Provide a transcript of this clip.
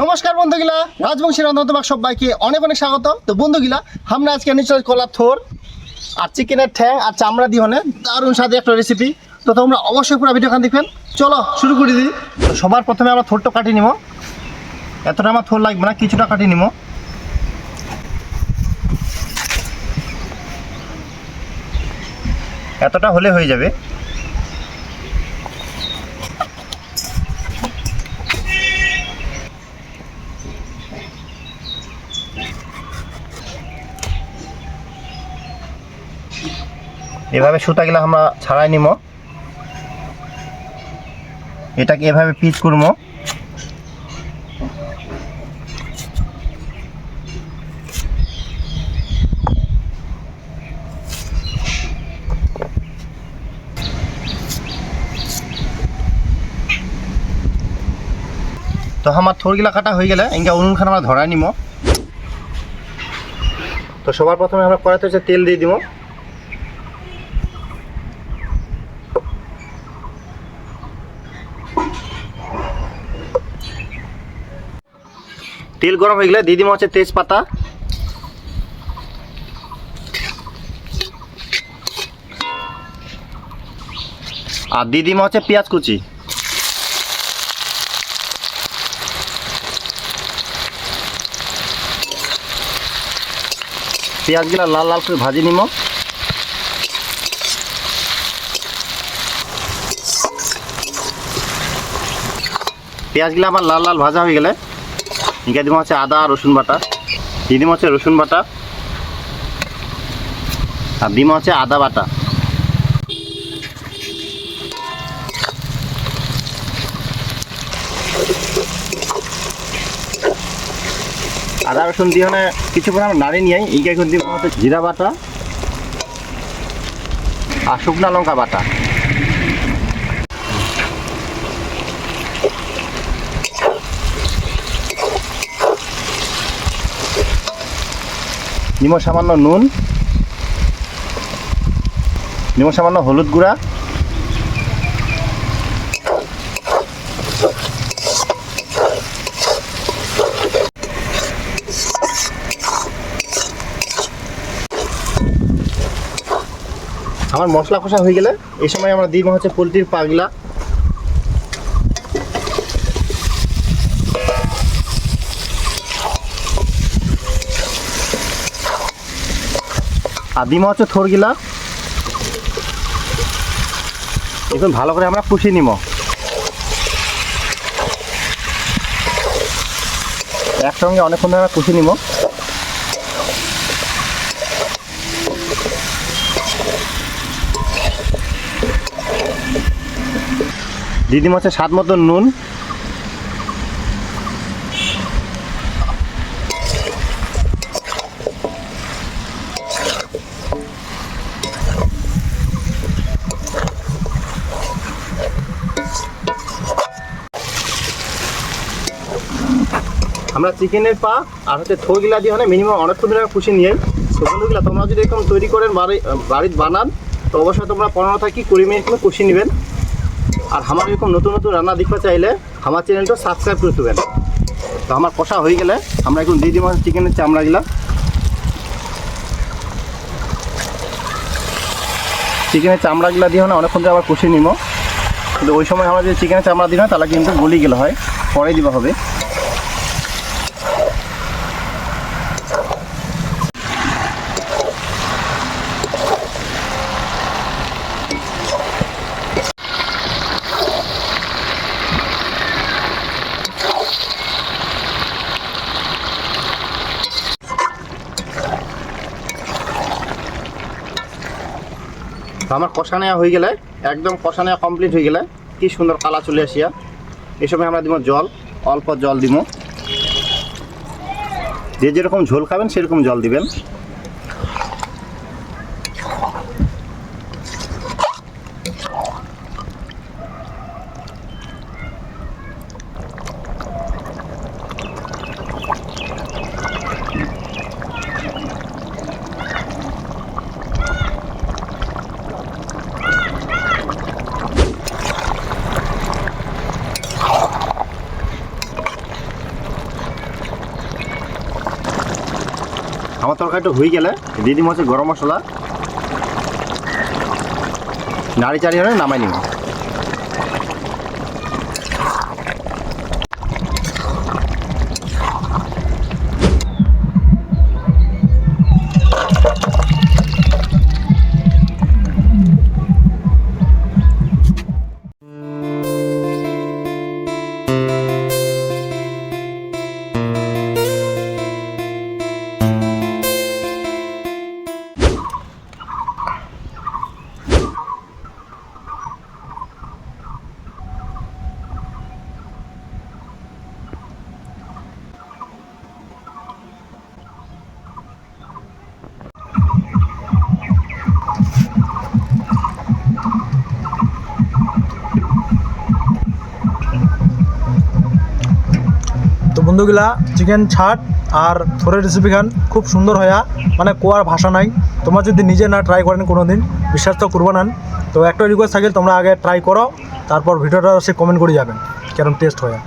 নমস্কার বন্ধুগিলা রাজবংশী রান্না তোমার সবাইকে অনেক অনেক স্বাগত তো বন্ধুগিলা, আমরা আজকে নিশ্চয় কলার থোর, আর চিকেনের ঠ্যাং, আর চামড়া দিয়ে মানে দারুণ স্বাদে একটা রেসিপি তো তোমরা অবশ্যই পুরো ভিডিওখান দেখবেন। চলো শুরু করে দিই তো সবার প্রথমে আমরা থোরটা কাটিয়ে নিব। এতটা আমার থোর লাগবে না, কিছুটা কাটিয়ে নিব। এতটা হলে হয়ে যাবে। এভাবে সুতাগুলো আমরা ছাড়াই নিব এটাকে এভাবে পিচ করব তো আমার থোরগুলা কাটা হয়ে গেলে ইনকা উনুনখান আমরা ধরাই নিব তো সবার প্রথমে আমরা কড়াইতে হচ্ছে তেল দিয়ে দিব তেল গরম হয়ে গেলে দিয়ে দিব হচ্ছে তেজপাতা। আর দিয়ে দিব হচ্ছে পেঁয়াজ কুচি। পেঁয়াজগুলো লাল লাল করে ভাজি নিব। পেঁয়াজগুলো আমার লাল লাল ভাজা হয়ে গেলে এখানে দিব হচ্ছে আদা রসুন বাটা দিয়ে দিব হচ্ছে রসুন বাটা আর দিব হচ্ছে আদা বাটা আদা রসুন দিয়ে মানে কিছু আমরা নাড়ি নিয়ে এই এখন দিব হচ্ছে জিরা বাটা আর শুকনা লঙ্কা বাটা। নিম সামান্য নুন নিম সামান্য হলুদ গুঁড়া, আমার মশলা কষা হয়ে গেলে এই সময় আমরা দিব হচ্ছে পোলট্রির পাগলা। আর ডিম হচ্ছে থোরগিলা। এখন ভালো করে আমরা কষিয়ে নিব। একসঙ্গে অনেকক্ষণ ধরে আমরা কষিয়ে নিব দিদি মাছের স্বাদ মতো নুন। আমরা চিকেনের পা আর হচ্ছে থোরগুলা দিয়ে মানে মিনিমাম অনেকক্ষণ ধরে খুশি নিয়ে তো বন্ধুগুলা তোমরা যদি এরকম তৈরি করেন বাড়ি বাড়িতে বানান, তো অবশ্যই তোমরা পনেরো থাকি কুড়ি মিনিট করে কষি নেবেন। আর আমার এরকম নতুন নতুন রান্না দেখতে চাইলে আমার চ্যানেলটা সাবস্ক্রাইব করে দেবেন। তো আমার কষা হয়ে গেলে আমরা এখন দিয়ে দিব চিকেনের চামড়াগুলা। চিকেনের চামড়াগুলা দিয়ে মানে অনেকক্ষণ ধরে আবার কষে নিব। কিন্তু ওই সময় আমরা যদি চিকেনের চামড়া দিই না, তাহলে কিন্তু গলি গেলে হয়। পরে দিবা হবে। তো আমার কষা নেওয়া হয়ে গেলে, একদম কষা নেওয়া কমপ্লিট হয়ে গেলে কি সুন্দর কালা চলে আসিয়া এই সময় আমরা দিব জল, অল্প জল দিব যে যেরকম ঝোল খাবেন, সেরকম জল দিবেন। আমার তরকারিটা হয়ে গেলে দিয়ে দিব হচ্ছে গরম মশলা। নাড়ি চাড়ি হলে নামাই নিব। বন্ধুগুলা চিকেন ছাট আর থোরের রেসিপি খান, খুব সুন্দর হয়া। মানে কোয়ার ভাষা নাই। তোমরা যদি নিজে না ট্রাই করেন কোনো দিন বিশ্বাস তো করব না। তো একটা রিকোয়েস্ট থাকে তোমরা আগে ট্রাই করো, তারপর ভিডিওটা সে কমেন্ট করে যাবেন, কেরম টেস্ট হয়ে।